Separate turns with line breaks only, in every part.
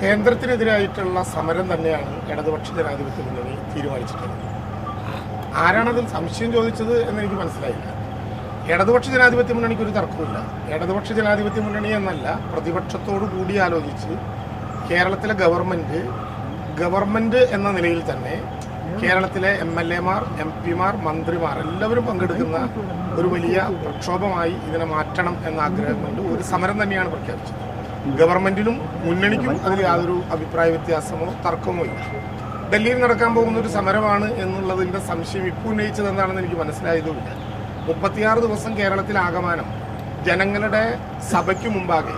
കേന്ദ്രത്തിനെതിരായിട്ടുള്ള സമരം തന്നെയാണ് ഇടതുപക്ഷ ജനാധിപത്യ മുന്നണി തീരുമാനിച്ചിട്ടുള്ളത്. ആരാണതിൽ സംശയം ചോദിച്ചത് എന്ന് എനിക്ക് മനസ്സിലായില്ല. ഇടതുപക്ഷ ജനാധിപത്യ മുന്നണിക്ക് ഒരു തർക്കമില്ല ഇടതുപക്ഷ ജനാധിപത്യ മുന്നണി എന്നല്ല പ്രതിപക്ഷത്തോട് കൂടി ആലോചിച്ച് കേരളത്തിലെ ഗവൺമെന്റ് ഗവൺമെന്റ് എന്ന നിലയിൽ തന്നെ കേരളത്തിലെ എം എൽ എമാർ എം പിമാർ മന്ത്രിമാർ എല്ലാവരും പങ്കെടുക്കുന്ന ഒരു വലിയ പ്രക്ഷോഭമായി ഇതിനെ മാറ്റണം എന്ന ആഗ്രഹം കൊണ്ട് ഒരു സമരം തന്നെയാണ് പ്രഖ്യാപിച്ചത്. ഗവൺമെന്റിനും മുന്നണിക്കും അതിൽ യാതൊരു അഭിപ്രായ വ്യത്യാസമോ തർക്കമോ ഇല്ല. ഡൽഹിയിൽ നടക്കാൻ പോകുന്ന ഒരു സമരമാണ് എന്നുള്ളതിന്റെ സംശയം ഇപ്പോൾ ഉന്നയിച്ചത് എന്താണെന്ന് എനിക്ക് മനസ്സിലായതുമില്ല. മുപ്പത്തിയാറ് ദിവസം കേരളത്തിൽ ആകമാനം ജനങ്ങളുടെ സഭയ്ക്ക് മുമ്പാകെ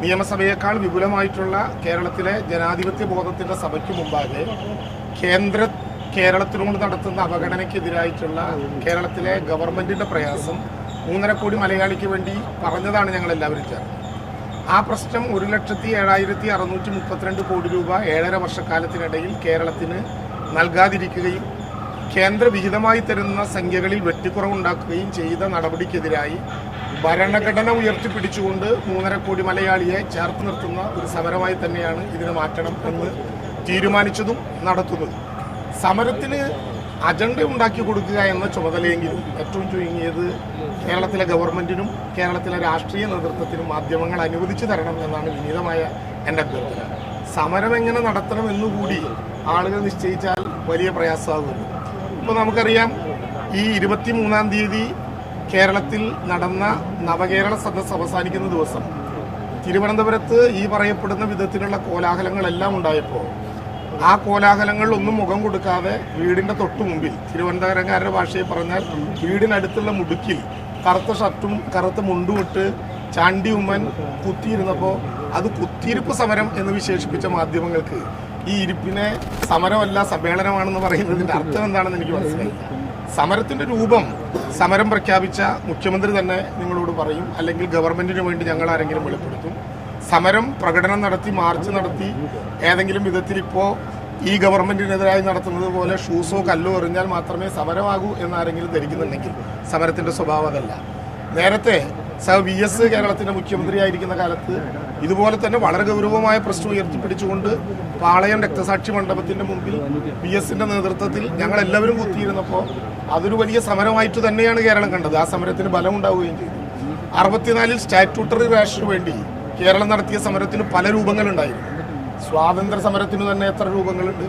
നിയമസഭയേക്കാൾ വിപുലമായിട്ടുള്ള കേരളത്തിലെ ജനാധിപത്യ ബോധത്തിന്റെ സഭയ്ക്ക് മുമ്പാകെ കേന്ദ്ര കേരളത്തിനോട് നടത്തുന്ന അവഗണനയ്ക്കെതിരായിട്ടുള്ള കേരളത്തിലെ ഗവൺമെന്റിന്റെ പ്രയാസം മൂന്നര കോടി മലയാളിക്ക് വേണ്ടി പറഞ്ഞതാണ് ഞങ്ങൾ എല്ലാവരും ചേർന്ന് ആ പ്രശ്നം ഒരു ലക്ഷത്തി ഏഴായിരത്തി അറുന്നൂറ്റി മുപ്പത്തിരണ്ട് കോടി രൂപ ഏഴര വർഷക്കാലത്തിനിടയിൽ കേരളത്തിന് നൽകാതിരിക്കുകയും കേന്ദ്ര വിഹിതമായി തരുന്ന സംഖ്യകളിൽ വെട്ടിക്കുറവുണ്ടാക്കുകയും ചെയ്ത നടപടിക്കെതിരായി ഭരണഘടന ഉയർത്തിപ്പിടിച്ചുകൊണ്ട് മൂന്നര കോടി മലയാളിയെ ചേർത്ത് നിർത്തുന്ന ഒരു സമരമായി തന്നെയാണ് ഇതിനെ മാറ്റണം എന്ന് തീരുമാനിച്ചതും നടത്തുന്നതും. സമരത്തിന് അജണ്ട ഉണ്ടാക്കി കൊടുക്കുക എന്ന ചുമതലയെങ്കിലും ഏറ്റവും ചുരുങ്ങിയത് കേരളത്തിലെ ഗവൺമെന്റിനും കേരളത്തിലെ രാഷ്ട്രീയ നേതൃത്വത്തിനും മാധ്യമങ്ങൾ അനുവദിച്ചു തരണം എന്നാണ് വിനീതമായ എന്റെ അഭ്യർത്ഥന. സമരം എങ്ങനെ നടത്തണം എന്നുകൂടി ആളുകൾ നിശ്ചയിച്ചാൽ വലിയ പ്രയാസമാകുന്നു. ഇപ്പോൾ നമുക്കറിയാം ഈ ഇരുപത്തി മൂന്നാം തീയതി കേരളത്തിൽ നടന്ന നവകേരള സദസ് അവസാനിക്കുന്ന ദിവസം തിരുവനന്തപുരത്ത് ഈ പറയപ്പെടുന്ന വിധത്തിലുള്ള കോലാഹലങ്ങളെല്ലാം ഉണ്ടായപ്പോൾ ആ കോലാഹലങ്ങളിലൊന്നും മുഖം കൊടുക്കാതെ വീടിന്റെ തൊട്ടു മുമ്പിൽ തിരുവനന്തപുരംകാരുടെ ഭാഷയിൽ പറഞ്ഞാൽ വീടിനടുത്തുള്ള മുടുക്കിൽ കറുത്ത ഷർട്ടും കറുത്ത മുണ്ടുമിട്ട് ചാണ്ടി ഉമ്മൻ കുത്തിയിരുന്നപ്പോൾ അത് കുത്തിയിരിപ്പ് സമരം എന്ന് വിശേഷിപ്പിച്ച മാധ്യമങ്ങൾക്ക് ഈ ഇരിപ്പിനെ സമരമല്ല സമ്മേളനമാണെന്ന് പറയുന്നതിന്റെ അർത്ഥം എന്താണെന്ന് എനിക്ക് മനസ്സിലായി സമരത്തിന്റെ രൂപം സമരം പ്രഖ്യാപിച്ച മുഖ്യമന്ത്രി തന്നെ നിങ്ങളോട് പറയും അല്ലെങ്കിൽ ഗവൺമെന്റിന് വേണ്ടി ഞങ്ങൾ ആരെങ്കിലും വെളിപ്പെടുത്തും. സമരം പ്രകടനം നടത്തി മാർച്ച് നടത്തി ഏതെങ്കിലും വിധത്തിൽ ഇപ്പോൾ ഈ ഗവൺമെന്റിനെതിരായി നടത്തുന്നത് പോലെ ഷൂസോ കല്ലോ എറിഞ്ഞാൽ മാത്രമേ സമരമാകൂ എന്നാരെങ്കിലും ധരിക്കുന്നുണ്ടെങ്കിൽ സമരത്തിന്റെ സ്വഭാവം അതല്ല. നേരത്തെ സഹ വി എസ് കേരളത്തിന്റെ മുഖ്യമന്ത്രിയായിരിക്കുന്ന കാലത്ത് ഇതുപോലെ തന്നെ വളരെ ഗൗരവമായ പ്രശ്നം ഉയർത്തിപ്പിടിച്ചുകൊണ്ട് പാളയം രക്തസാക്ഷി മണ്ഡപത്തിന്റെ മുമ്പിൽ വി എസിന്റെ നേതൃത്വത്തിൽ ഞങ്ങൾ എല്ലാവരും കുത്തിയിരുന്നപ്പോൾ അതൊരു വലിയ സമരമായിട്ട് തന്നെയാണ് കേരളം കണ്ടത്. ആ സമരത്തിന് ബലം ഉണ്ടാവുകയും ചെയ്തു. അറുപത്തിനാലിൽ സ്റ്റാറ്റ്യൂട്ടറി റാഷന് വേണ്ടി കേരളം നടത്തിയ സമരത്തിന് പല രൂപങ്ങളുണ്ടായിരുന്നു. സ്വാതന്ത്ര്യ സമരത്തിന് തന്നെ എത്ര രൂപങ്ങളുണ്ട്?